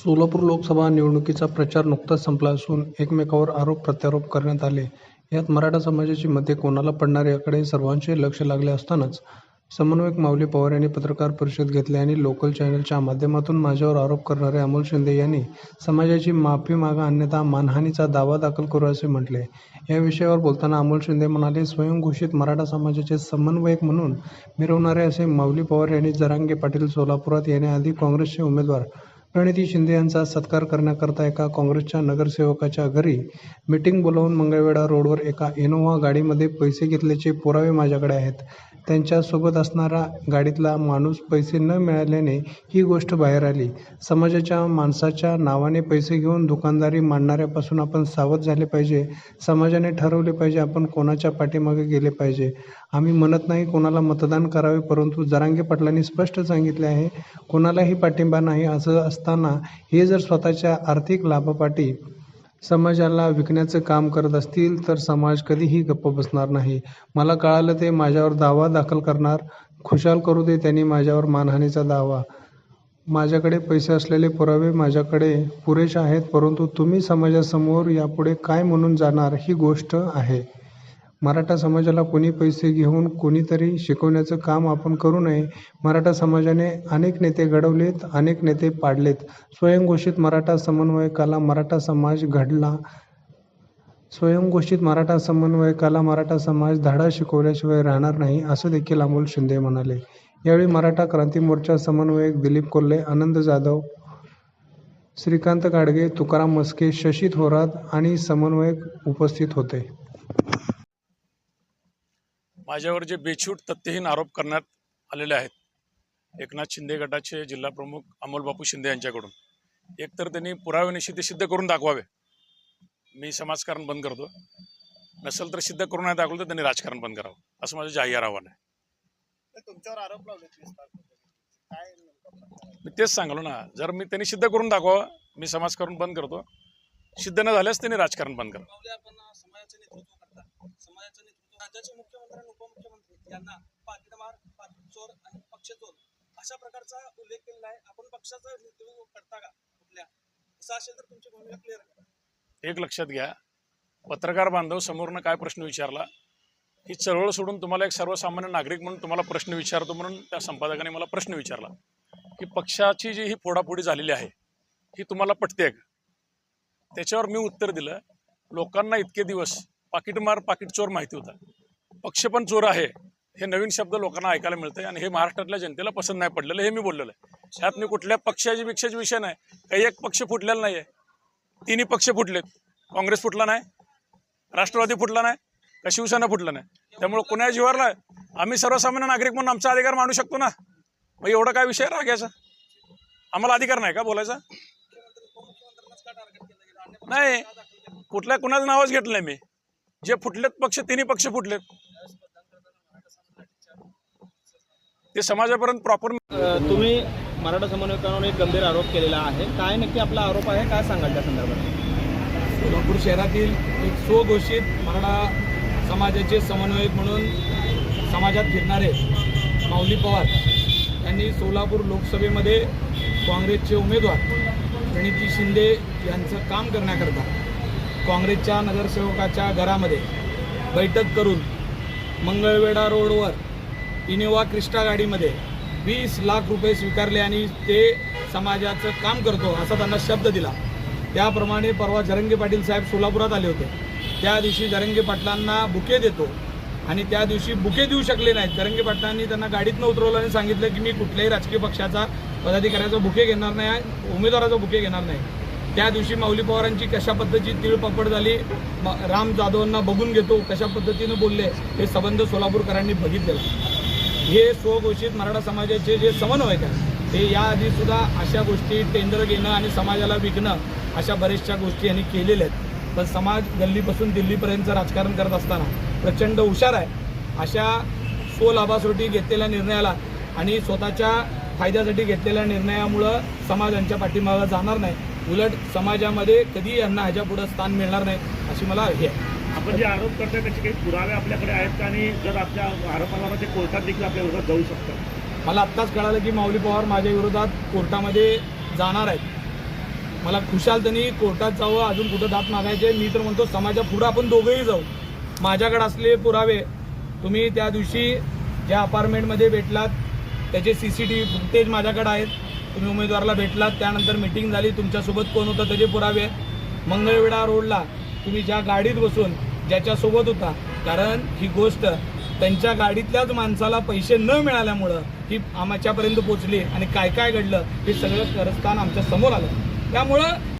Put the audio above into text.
सोलापूर लोकसभा निवडणुकीचा प्रचार नुकताच संपला असून एकमेकावर आरोप प्रत्यारोप करण्यात आले. यात मराठा समाजाची मते कोणाला पडणार याकडे सर्वांचे लक्ष लागले असतानाच समन्वयक माऊली पवार यांनी पत्रकार परिषद घेतली आणि लोकल चॅनलच्या माध्यमातून माझ्यावर आरोप करणारे अमोल शिंदे यांनी समाजाची माफी मागा अन्यथा मानहानीचा दावा दाखल करू असे म्हटले. या विषयावर बोलताना अमोल शिंदे म्हणाले स्वयंघोषित मराठा समाजाचे समन्वयक म्हणून मिरवणारे असे माऊली पवार यांनी जरांगे पाटील सोलापुरात येण्याआधी काँग्रेसचे उमेदवार प्रणिती शिंदे यांचा सत्कार करण्याकरता एका काँग्रेसच्या नगरसेवकाच्या घरी मीटिंग बोलावून मंगळवेढा रोडवर एका इनोव्हा गाडीमध्ये पैसे घेतल्याचे पुरावे माझ्याकडे आहेत. त्यांच्यासोबत असणारा गाडीतला माणूस पैसे न मिळाल्याने ही गोष्ट बाहेर आली. समाजाच्या माणसाच्या नावाने पैसे घेऊन दुकानदारी मांडणाऱ्यापासून आपण सावध झाले पाहिजे. समाजाने ठरवले पाहिजे आपण कोणाच्या पाठीमागे गेले पाहिजे. आम्ही म्हणत नाही कोणाला मतदान करावे परंतु जरांगे पाटलांनी स्पष्ट सांगितले आहे कोणालाही पाठिंबा नाही असं असताना हे जर स्वतःच्या आर्थिक लाभापाठी समाजाला विकण्याचं काम करत असतील तर समाज कधीही गप्प बसणार नाही. मला कळालं ते माझ्यावर दावा दाखल करणार. खुशाल करू दे त्यांनी माझ्यावर मानहानीचा दावा. माझ्याकडे पैसे असलेले पुरावे माझ्याकडे पुरेसे आहेत परंतु तुम्ही समाजासमोर यापुढे काय म्हणून जाणार ही गोष्ट आहे. मराठा समाजाला कोणी पैसे घेऊन कोणीतरी शिकवण्याचं काम आपण करू नये. मराठा समाजाने अनेक नेते घडवलेत, अनेक नेते पाडलेत. स्वयंघोषित मराठा समन्वयकाला मराठा समाज घडला स्वयंघोषित मराठा समन्वयकाला मराठा समाज धडा शिकवल्याशिवाय राहणार नाही असं देखील अमोल शिंदे म्हणाले. यावेळी मराठा क्रांती मोर्चा समन्वयक दिलीप कोल्हे, आनंद जाधव, श्रीकांत गाडगे, तुकाराम मस्के, शशी थोरात आणि समन्वयक उपस्थित होते. माझ्यावर जे बेछूट तथ्यहीन आरोप करण्यात आलेले आहेत एकनाथ शिंदे गटाचे जिल्हाप्रमुख अमोलबापू शिंदे यांच्याकडून. एकतर त्यांनी पुराव्यानिशी ते सिद्ध करून दाखवावे. मी समाजकारण बंद करतो नसेल तर सिद्ध करून नाही दाखवलं तर त्यांनी राजकारण बंद करावं. असं माझं जाहीर आव्हान आहे. तुमच्यावर आरोप लावले? मी तेच सांगलो ना जर मी त्यांनी सिद्ध करून दाखवावं मी समाजकारण बंद करतो. सिद्ध न झाल्यास त्यांनी राजकारण बंद करावं माऊली उपमुख्यमंत्री यांना पाकिटमार चोर आणि पक्षचोर अशा प्रकारचा उल्लेख केलेला आहे. आपण पक्षाचा नेतृत्व करता का कुठल्या? असं असेल तर तुमची भूमिका क्लिअर करा. एक लक्षात घ्या. पत्रकार बांधव समोरनं काय प्रश्न विचारला? ही चळवळ सोडून तुम्हाला एक सर्वसामान्य नागरिक म्हणून तुम्हाला प्रश्न विचारतो म्हणून त्या संपादकाने मला प्रश्न विचारला की पक्षाची जी ही फोडाफोडी झालेली आहे ही तुम्हाला पटते का? त्याच्यावर मी उत्तर दिलं लोकांना इतके दिवस पाकिटमार पाकिट चोर माहिती होता. पक्ष पण चोर आहे. हे नवीन शब्द लोकांना ऐकायला मिळतंय आणि हे महाराष्ट्रातल्या जनतेला पसंत नाही पडलेलं हे मी बोललेलं आहे. ह्यात मी कुठल्या पक्षाची भिक्षाची विषय नाही. काही एक पक्ष फुटलेला नाही आहे तिन्ही पक्ष फुटलेत. काँग्रेस फुटला नाही. राष्ट्रवादी फुटला नाही. का शिवसेना फुटला नाही. त्यामुळे कुणा जीवावर नाही? आम्ही सर्वसामान्य नागरिक म्हणून आमचा अधिकार मांडू शकतो ना? मग एवढा काय विषय रागायचा आम्हाला अधिकार नाही का बोलायचा? नाही. कुठल्या कुणाचं नावच घेतलं नाही मी. जे फुटलेत पक्ष तिन्ही पक्ष फुटलेत त्यावेळेस मतदान करताना मराठा समाजाच्या ते समाजापर्यंत प्रॉपर तुम्ही मराठा समन्वयकांवर एक गंभीर आरोप केलेला आहे. काय नक्की आपला आरोप आहे? काय सांगाल त्या संदर्भात? सोलापूर शहरातील एक स्वघोषित मराठा समाजाचे समन्वयक म्हणून समाजात फिरणारे माऊली पवार यांनी सोलापूर लोकसभेमध्ये काँग्रेसचे उमेदवार प्रणिती शिंदे यांचं काम करण्याकरता काँग्रेसच्या नगरसेवकाच्या घरामध्ये बैठक करून मंगळवेढा रोडवर इनोवा क्रिस्टा गाडीमध्ये वीस लाख रुपये स्वीकारले आणि ते समाजाचं काम करतो असा त्यांना शब्द दिला. त्याप्रमाणे परवा जरंगे पाटील साहेब सोलापुरात आले होते. त्या दिवशी जरंगे पाटलांना बुके देतो आणि त्या दिवशी बुके देऊ शकले नाहीत. जरंगे पाटलांनी त्यांना गाडीतनं उतरवलं आणि सांगितलं की मी कुठल्याही राजकीय पक्षाचा पदाधिकाऱ्याचा बुके घेणार नाही उमेदवाराचा बुके घेणार नाही. त्या दिवशी माऊली पवारांची कशा पद्धतीची तिळपापड झाली म- राम जाधवांना बघून घेतो कशा पद्धतीनं बोलले हे संबंध सोलापूरकरांनी बघितलेला. हे स्वघोषित मराठा समाजाचे जे समन्वयक आहेत ते याआधी सुद्धा अशा गोष्टी टेंडर घेणं आणि समाजाला विकणं अशा बऱ्याचशा गोष्टी यांनी केलेल्या आहेत. पण समाज गल्लीपासून दिल्लीपर्यंतचं राजकारण करत असताना प्रचंड हुशार आहे. अशा स्वलाभासाठी घेतलेल्या निर्णयाला आणि स्वतःच्या फायद्यासाठी घेतलेल्या निर्णयामुळं समाज यांच्या पाठिंबाला जाणार नाही. उलट समाजामध्ये कधी यांना ह्याच्या पुढं स्थान मिळणार नाही अशी मला हे आहे. आपण जे आरोप करतोय त्याचे काही पुरावे आपल्याकडे आहेत का? आणि जर आपल्या आरोपाला ते कोर्टात देखील आपल्या विरोधात जाऊ शकतात. मला आत्ताच कळालं की माऊली पवार माझ्या विरोधात कोर्टामध्ये जाणार आहेत. मला खुशाल त्यांनी कोर्टात जावं अजून कुठं दात मागायचे मी तर म्हणतो समाजा पुढं आपण दोघंही जाऊ. माझ्याकडे असले पुरावे तुम्ही त्या दिवशी ज्या अपार्टमेंटमध्ये भेटलात त्याचे C C T V footage माझ्याकडे आहेत. तुम्ही उमेदवाराला भेटलात त्यानंतर मिटिंग झाली तुमच्यासोबत कोण होतं त्याचे पुरावे आहेत. मंगळवेढा रोडला तुम्ही ज्या गाडीत बसून ज्याच्यासोबत होता कारण ही गोष्ट त्यांच्या गाडीतल्याच माणसाला पैसे न मिळाल्यामुळं ही आमच्यापर्यंत पोचली आणि काय काय घडलं हे सगळं करस्तान आमच्यासमोर आलं. त्यामुळं